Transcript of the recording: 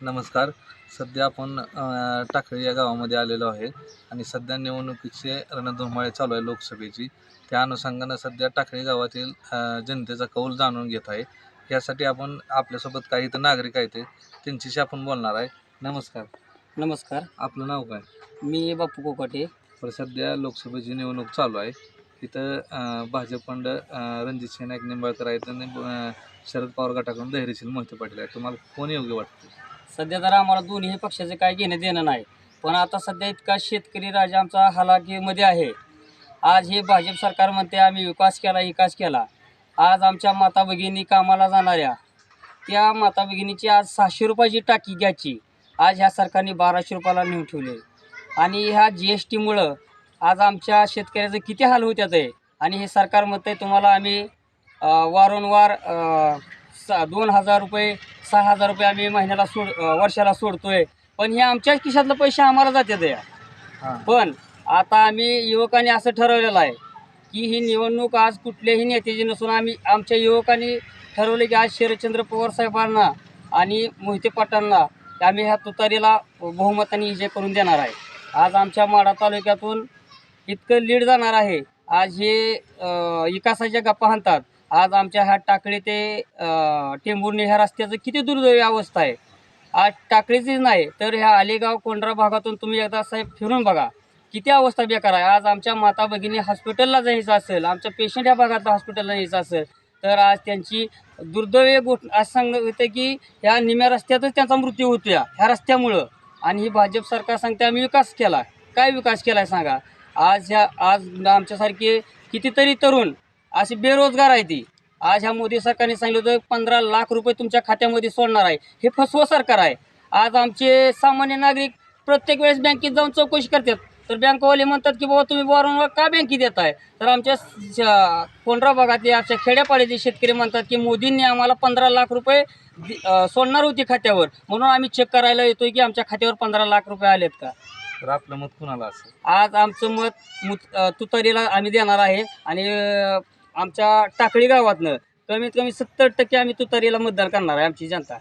नमस्कार. सध्या आपण टाकळी या गावामध्ये आलेलो आहे आणि सध्या निवडणुकीचे रणधुमाळे चालू आहे लोकसभेची. त्या अनुषंगानं सध्या टाकळी गावातील जनतेचा कौल जाणून घेत आहे. यासाठी आपण आपल्यासोबत काही इथं नागरिक आहेत त्यांच्याशी आपण बोलणार आहे. नमस्कार. नमस्कार. आपलं नाव काय? मी बापू कोकाटे. तर सध्या लोकसभेची निवडणूक चालू आहे. इथं अ, भाजपकडं अ, रणजित सिंह नाईक निंबाळकर आहेत आणि शरद पवार गटाकडून धैर्यशील मोहिते पाटील आहेत. तुम्हाला कोण योग्य वाटतं? सध्या तर आम्हाला दोन्ही पक्षाचं काय घेणं देणं नाही. पण आता सध्या इतका शेतकरी राजा आमचा हालाकीमध्ये आहे. आज हे भाजप सरकार म्हणते आम्ही विकास केला विकास केला. आज आमच्या माता भगिनी कामाला जाणाऱ्या. त्या माता भगिनीची आज सहाशे रुपयाची टाकी घ्यायची. आज ह्या सरकारने बाराशे रुपयाला नेऊन ठेवले. आणि ह्या जी एस टीमुळं आज आमच्या शेतकऱ्याचं किती हाल होत्यात आहे. आणि हे सरकार म्हणतं तुम्हाला आम्ही वारंवार सा दोन हजार रुपये सहा हजार रुपये आम्ही महिन्याला सोड वर्षाला सोडतोय. पण हे आमच्याच खिशातलं पैसे आम्हाला जातात या. हां. पण आता आम्ही युवकांनी असं ठरवलेलं आहे की ही निवडणूक आज कुठल्याही नेत्याची नसून आम्ही आमच्या युवकांनी ठरवले की आज शरदचंद्र पवार साहेबांना आणि मोहिते पाटांना आम्ही ह्या तुतारीला बहुमताने विजय करून देणार आहे. आज आमच्या माडा तालुक्यातून इतकं लीड जाणार आहे. आज हे विकासाच्या गप्पा हाणतात. आज आमच्या ह्या टाकळी ते टेंभुर्णी ह्या रस्त्याचं किती दुर्दैवी अवस्था आहे. आज टाकळीचीच नाही तर ह्या आलेगाव कोंढरा भागातून तुम्ही एकदा साहेब फिरून बघा. किती अवस्था बेकार आहे. आज आमच्या माता भगिनी हॉस्पिटलला जायचं असेल आमच्या पेशंट या भागातला हॉस्पिटलला यायचं असेल तर आज त्यांची दुर्दैवी गोष्ट आज सांगत होतं की ह्या निम्या रस्त्यातच त्यांचा मृत्यू होतो या ह्या रस्त्यामुळं. आणि ही भाजप सरकार सांगते आम्ही विकास केला. काय विकास केला आहे सांगा. आज ह्या आज आमच्यासारखे कितीतरी तरुण असे बेरोजगार आहे ती. आज ह्या मोदी सरकारने सांगितलं होतं पंधरा लाख रुपये तुमच्या खात्यामध्ये सोडणार आहे. हे फसवं सरकार आहे. आज आमचे सामान्य नागरिक प्रत्येक वेळेस बँकेत जाऊन चौकशी करतात. तर बँकवाले म्हणतात की बाबा तुम्ही वारंवार का बँकेत येत आहे तर आमच्या कोंढरा भागातले आमच्या खेड्यापाड्याचे शेतकरी म्हणतात की मोदींनी आम्हाला पंधरा लाख रुपये सोडणार होती खात्यावर. म्हणून आम्ही चेक करायला येतोय की आमच्या खात्यावर पंधरा लाख रुपये आलेत का? तर आपलं मत कुणाला असेल? आज आमचं मत तुतारीला आम्ही देणार आहे. आणि आमच्या टाकळी गावातनं कमीत कमी सत्तर टक्के आम्ही तुतारीला मतदान करणार आहे आमची जनता.